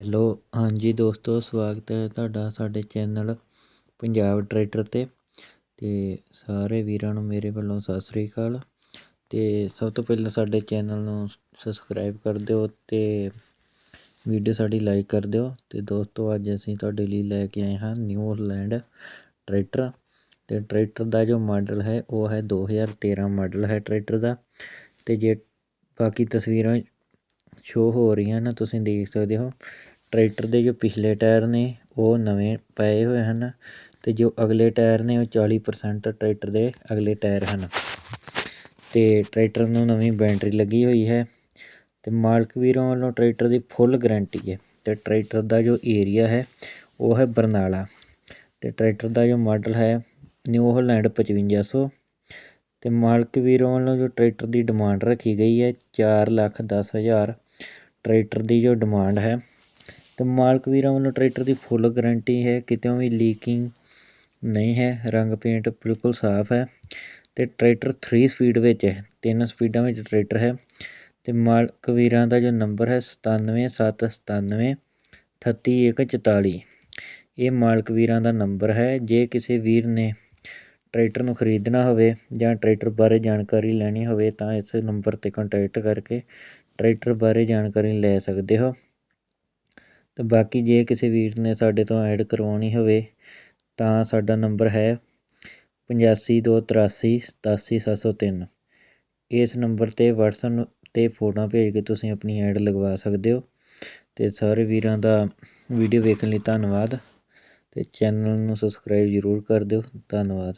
Hello, ਹਾਂਜੀ ਦੋਸਤੋ, ਸਵਾਗਤ ਹੈ ਤੁਹਾਡਾ ਸਾਡੇ ਚੈਨਲ ਪੰਜਾਬ ਟਰੈਕਟਰ 'ਤੇ। ਤੇ ਸਾਰੇ ਵੀਰਾਂ ਨੂੰ ਮੇਰੇ ਵੱਲੋਂ ਸਤਿ ਸ੍ਰੀ ਅਕਾਲ। ਤੇ ਸਭ ਤੋਂ ਪਹਿਲਾਂ ਸਾਡੇ ਚੈਨਲ ਨੂੰ ਸਬਸਕ੍ਰਾਈਬ ਕਰ ਦਿਓ ਤੇ ਵੀਡੀਓ ਸਾਡੀ ਲਾਈਕ ਕਰ ਦਿਓ। ਤੇ ਦੋਸਤੋ, ਅੱਜ ਅਸੀਂ ਤੁਹਾਡੇ ਲਈ ਲੈ ਕੇ ਆਏ ਹਾਂ ਨਿਊ ਹਲੈਂਡ ਟਰੈਕਟਰ। ਤੇ ਟਰੈਕਟਰ ਦਾ ਜੋ ਮਾਡਲ ਹੈ, ਉਹ ਹੈ 2013 ਮਾਡਲ ਹੈ ਟਰੈਕਟਰ ਦਾ। ਤੇ ਜੇ ਬਾਕੀ ਤਸਵੀਰਾਂ ਸ਼ੋ ਹੋ ਰਹੀਆਂ ਨੇ, ਤੁਸੀਂ ਦੇਖ ਸਕਦੇ ਹੋ। ਟਰੈਕਟਰ ਦੇ ਜੋ ਪਿਛਲੇ ਟਾਇਰ ਨੇ, ਉਹ ਨਵੇਂ ਪਏ ਹੋਏ ਹਨ ਅਤੇ ਜੋ ਅਗਲੇ ਟਾਇਰ ਨੇ, ਉਹ 40% ਟਰੈਕਟਰ ਦੇ ਅਗਲੇ ਟਾਇਰ ਹਨ। ਅਤੇ ਟਰੈਕਟਰ ਨੂੰ ਨਵੀਂ ਬੈਟਰੀ ਲੱਗੀ ਹੋਈ ਹੈ ਅਤੇ ਮਾਲਕ ਵੀਰਾਂ ਵੱਲੋਂ ਟਰੈਕਟਰ ਦੀ ਫੁੱਲ ਗਰੰਟੀ ਹੈ। ਅਤੇ ਟਰੈਕਟਰ ਦਾ ਜੋ ਏਰੀਆ ਹੈ, ਉਹ ਹੈ ਬਰਨਾਲਾ। ਅਤੇ ਟਰੈਕਟਰ ਦਾ ਜੋ ਮਾਡਲ ਹੈ ਨਿਊ ਹੋਲੈਂਡ ਪਚਵੰਜਾ ਸੌ। ਅਤੇ ਮਾਲਕ ਵੀਰਾਂ ਵੱਲੋਂ ਜੋ ਟਰੈਕਟਰ ਦੀ ਡਿਮਾਂਡ ਰੱਖੀ ਗਈ ਹੈ, ਚਾਰ ਲੱਖ ਦਸ ਹਜ਼ਾਰ ਟਰੈਕਟਰ ਦੀ ਜੋ ਡਿਮਾਂਡ ਹੈ ਅਤੇ ਮਾਲਕ ਵੀਰਾਂ ਵੱਲੋਂ ਟਰੈਕਟਰ ਦੀ ਫੁੱਲ ਗਰੰਟੀ ਹੈ ਕਿਤੇ ਵੀ ਲੀਕਿੰਗ ਨਹੀਂ ਹੈ, ਰੰਗ ਪੇਂਟ ਬਿਲਕੁਲ ਸਾਫ਼ ਹੈ ਅਤੇ ਟਰੈਕਟਰ 3 ਸਪੀਡ ਵਿੱਚ ਹੈ, ਤਿੰਨ ਸਪੀਡਾਂ ਵਿੱਚ ਟਰੈਕਟਰ ਹੈ ਅਤੇ ਮਾਲਕ ਵੀਰਾਂ ਦਾ ਜੋ ਨੰਬਰ ਹੈ 97797 38144 ਇਹ ਮਾਲਕ ਵੀਰਾਂ ਦਾ ਨੰਬਰ ਹੈ, ਜੇ ਕਿਸੇ ਵੀਰ ਨੇ ਟਰੈਕਟਰ ਨੂੰ ਖਰੀਦਣਾ ਹੋਵੇ ਜਾਂ ਟਰੈਕਟਰ ਬਾਰੇ ਜਾਣਕਾਰੀ ਲੈਣੀ ਹੋਵੇ ਤਾਂ ਇਸ ਨੰਬਰ 'ਤੇ ਕੰਟੈਕਟ ਕਰਕੇ ਟਰੈਕਟਰ ਬਾਰੇ ਜਾਣਕਾਰੀ ਲੈ ਸਕਦੇ ਹੋ। ਅਤੇ ਬਾਕੀ ਜੇ ਕਿਸੇ ਵੀਰ ਨੇ ਸਾਡੇ ਤੋਂ ਐਡ ਕਰਵਾਉਣੀ ਹੋਵੇ, ਤਾਂ ਸਾਡਾ ਨੰਬਰ ਹੈ 8523877703 ਇਸ ਨੰਬਰ 'ਤੇ ਵਟਸਐਪ 'ਤੇ ਫੋਟੋਆਂ ਭੇਜ ਕੇ ਤੁਸੀਂ ਆਪਣੀ ਐਡ ਲਗਵਾ ਸਕਦੇ ਹੋ। ਅਤੇ ਸਾਰੇ ਵੀਰਾਂ ਦਾ ਵੀਡੀਓ ਵੇਖਣ ਲਈ ਧੰਨਵਾਦ। ਅਤੇ ਚੈਨਲ ਨੂੰ ਸਬਸਕ੍ਰਾਈਬ ਜ਼ਰੂਰ ਕਰ ਦਿਓ। ਧੰਨਵਾਦ।